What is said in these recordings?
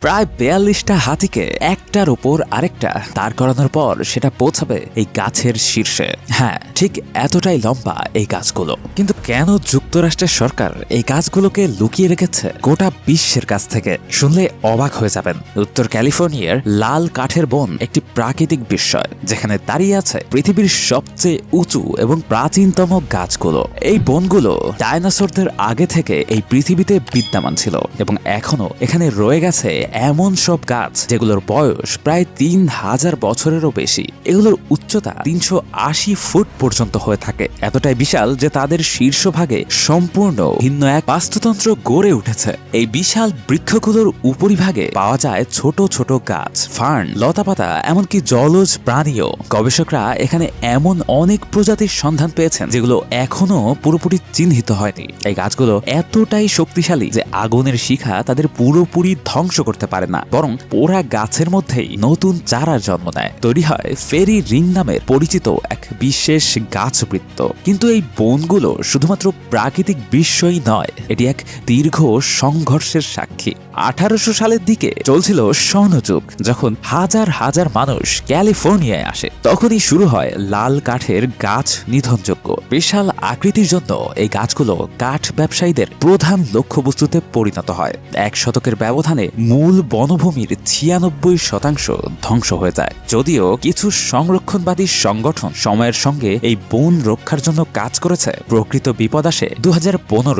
প্রায় বিয়াল্লিশটা হাতিকে একটার উপর আরেকটা দাঁড় করানোর পর সেটা পৌঁছাবে এই গাছের শীর্ষে। হ্যাঁ ঠিক এতটাই লম্বা এই গাছগুলো। কিন্তু কেন যুক্তরাষ্ট্রের সরকার এই গাছগুলোকে লুকিয়ে রেখেছে গোটা বিশ্বের কাছ থেকে? শুনলে অবাক হয়ে যাবেন। উত্তর ক্যালিফোর্নিয়ার লাল কাঠের বন একটি প্রাকৃতিক বিস্ময়, যেখানে দাঁড়িয়ে আছে পৃথিবীর সবচেয়ে উঁচু এবং প্রাচীনতম গাছগুলো। এই বনগুলো ডায়নোসরদের আগে থেকে এই পৃথিবীতে বিদ্যমান ছিল এবং এখনও এখানে রয়ে গেছে এমন সব গাছ যেগুলোর বয়স প্রায় তিন হাজার বছরেরও বেশি। এগুলোর উচ্চতা তিনশো আশি ফুট পর্যন্ত হয়ে থাকে। এতটাই বিশাল যে তাদের শীর্ষভাগে সম্পূর্ণ ভিন্ন এক বাস্তুতন্ত্র গড়ে উঠেছে। এই বিশাল বৃক্ষগুলোর উপরিভাগে পাওয়া যায় ছোট ছোট গাছ, ফার্ন, লতাপাতা, এমনকি জলজ প্রাণীও। গবেষকরা এখানে এমন অনেক প্রজাতির সন্ধান পেয়েছেন যেগুলো এখনও পুরোপুরি চিহ্নিত হয়নি। এই গাছগুলো এতটাই শক্তিশালী যে আগুনের শিখা তাদের পুরোপুরি ধ্বংস করতে পারে না। বরং পোড়া গাছের মধ্যেই নতুন চারার জন্ম নেয়। তৈরি হয় ফেরি রিং নামের পরিচিত এক বিশেষ গাছবৃত্ত। কিন্তু এই বনগুলো শুধুমাত্র প্রাকৃতিক বিস্ময়ই নয়, এটি এক দীর্ঘ সংঘর্ষের সাক্ষী। আঠারোশো সালের দিকে চলছিল স্বর্ণযুগ, যখন হাজার হাজার মানুষ ক্যালিফোর্নিয়ায় আসে। তখনই শুরু হয় লাল কাঠের গাছ নিধনযোগ্য বিশাল আকৃতির জন্য এই গাছগুলো কাঠ ব্যবসায়ীদের প্রধান লক্ষ্যবস্তুতে পরিণত হয়। এক শতকের ব্যবধানে মূল বনভূমির ছিয়ানব্বই শতাংশ ধ্বংস হয়ে যায়। যদিও কিছু সংরক্ষণবাদী সংগঠন সময়ের সঙ্গে এই বন রক্ষার জন্য কাজ করেছে। প্রকৃত বিপদ আসে দু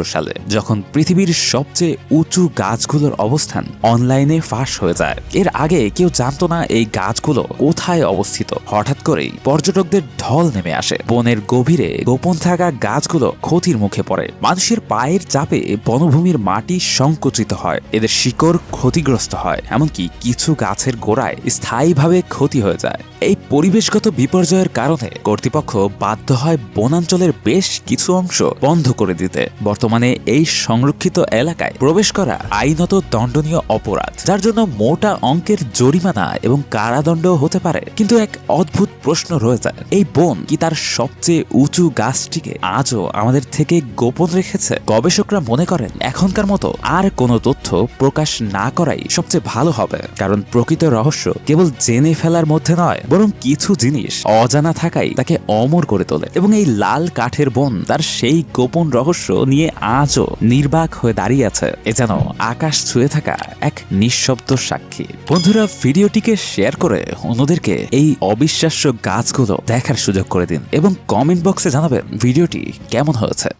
সালে, যখন পৃথিবীর সবচেয়ে উঁচু গাছগুলোর অবস্থান অনলাইনে ফাঁস হয়ে যায়। এর আগে কেউ জানতো না এই গাছগুলো কোথায় অবস্থিত। হঠাৎ করেই পর্যটকদের ঢল নেমে আসে। বনের গভীরে গোপন থাকা গাছগুলো ক্ষতির মুখে পড়ে। মানুষের পায়ের চাপে বনভূমির মাটি সংকুচিত হয়। এদের শিকড় ক্ষতিগ্রস্ত হয়, এমনকি কিছু গাছের গোড়ায় স্থায়ীভাবে ক্ষতি হয়ে যায়। এই পরিবেশগত বিপর্যয়ের কারণে কর্তৃপক্ষ বাধ্য হয় বনাঞ্চলের বেশ কিছু অংশ বন্ধ করে দিতে। বর্তমানে এই সংরক্ষিত এলাকায় প্রবেশ করা আইনত দণ্ডনীয় অপরাধ, যার জন্য মোটা অঙ্কের জরিমানা এবং কারাদণ্ড হতে পারে। কিন্তু এক অদ্ভুত প্রশ্ন রয়ে যায়, এই বন কি তার সবচেয়ে উঁচু গাছটিকে আজও আমাদের থেকে গোপন রেখেছে? গবেষকরা মনে করেন, এখনকার মতো আর কোনো তথ্য প্রকাশ না করাই সবচেয়ে ভালো হবে, কারণ প্রকৃত রহস্য কেবল জেনে ফেলার মধ্যে নয়, বরং কিছু জিনিস অজানা থাকাই তাকে অমর করে তোলে। এবং এই লাল কাঠের বন তার সেই গোপন রহস্য নিয়ে আজও নির্বাক হয়ে দাঁড়িয়ে আছে। এ যেন আকাশ ছুঁয়ে থাকা এক নিঃশব্দ সাক্ষী। বন্ধুরা, ভিডিওটিকে শেয়ার করে অন্যদেরকে এই অবিশ্বাস্য গাছগুলো দেখার সুযোগ করে দিন এবং কমেন্ট বক্সে জানাবেন ভিডিওটি কেমন হয়েছে।